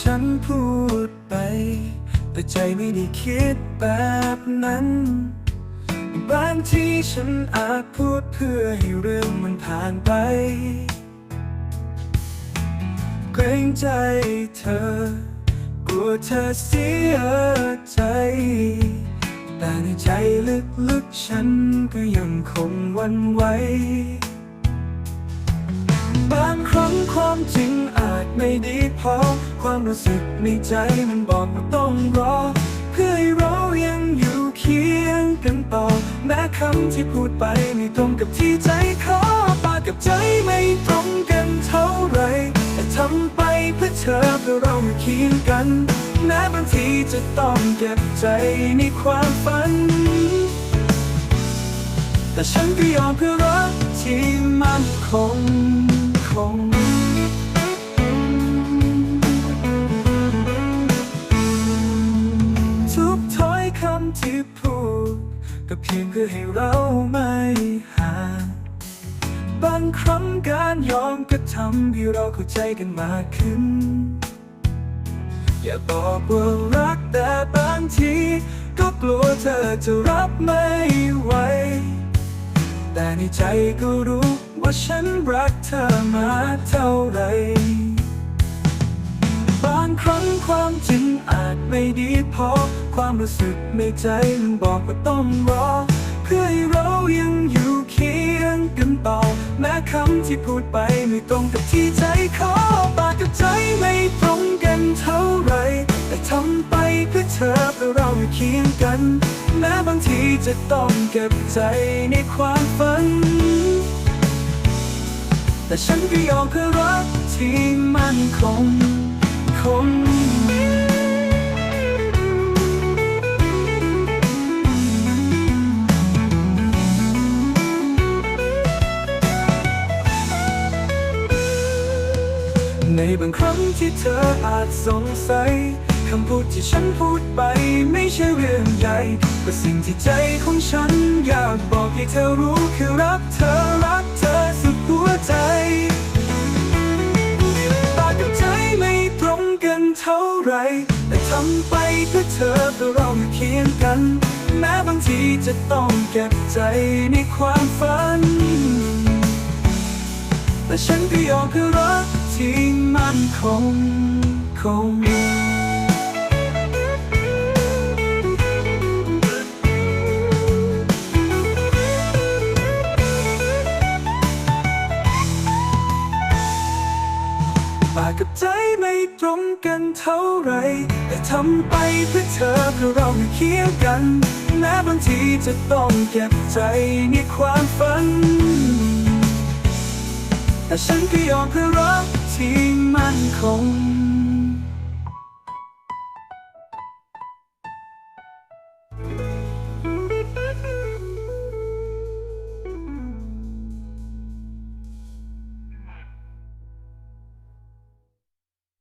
ฉันพูดไป แต่ใจไม่ได้คิดแบบนั้น บางทีฉันอาจพูดเพื่อให้เรื่องมันผ่านไป เกรงใจเธอ กลัวเธอเสียใจ แต่ในใจลึกๆฉันก็ยังคงวันไหว บางครั้งความจริงอาจไม่ดีพอ ความรู้สึกในใจมันบอกว่าต้องรอ เพื่อให้เรายังอยู่เคียงกันต่อ แม้คำที่พูดไปไม่ตรงกับที่ใจขอปากกับใจไม่ตรงกันเท่าไรแต่ทำไปเพื่อเธอเพื่อเราอยู่เคียงกันแม้บางทีจะต้องเก็บใจในความฝัน แต่ฉันก็ยอมเพื่อรักที่มั่นคง คำที่พูด ก็เพียงเพื่อให้เราไม่ห่างบางครั้งการยอมก็ทำให้เราเข้าใจกันมากขึ้น อย่าบอกว่ารักแต่บางที ก็กลัวเธอจะรับไม่ไหว แต่ในใจก็รู้ว่าฉันรักเธอมาเท่าไหรบางครั้งความจริงอาจไม่ดีพอ ความรู้สึกในใจมันบอกว่าต้องรอ เพื่อให้เรายังอยู่เคียงกันต่อแม้คำที่พูดไปไม่ตรงกับที่ใจขอปากกับใจไม่ตรงกันเท่าไร แต่ทำไปเพื่อเธอเพื่อเราอยู่เคียงกัน แม้บางทีจะต้องเก็บใจในความฝัน แต่ฉันก็ยอมเพื่อรักที่มั่นคง บางครั้งที่เธออาจสงสัยคำพูดที่ฉันพูดไปไม่ใช่เรื่องใหญ่แต่สิ่งที่ใจของฉันอยากบอกให้เธอรู้คือรักเธอรักเธอสุดหัวใจปากกับใจไม่ตรงกันเท่าไร แต่ทำไปเพื่อเธอเพื่อเราอยู่เคียงกัน แม้บางทีจะต้องเก็บใจในความฝัน แต่ฉันก็ยอมเพื่อรัก ที่มันคงคงปากกับใจไม่ตรงกันเท่าไร แต่ทำไปเพื่อเธอเพื่อเราอยู่เคียงกันแม้บางทีจะต้องเก็บใจในความฝัน แต่ฉันก็ยอมเพื่อรัก ที่มั่นคง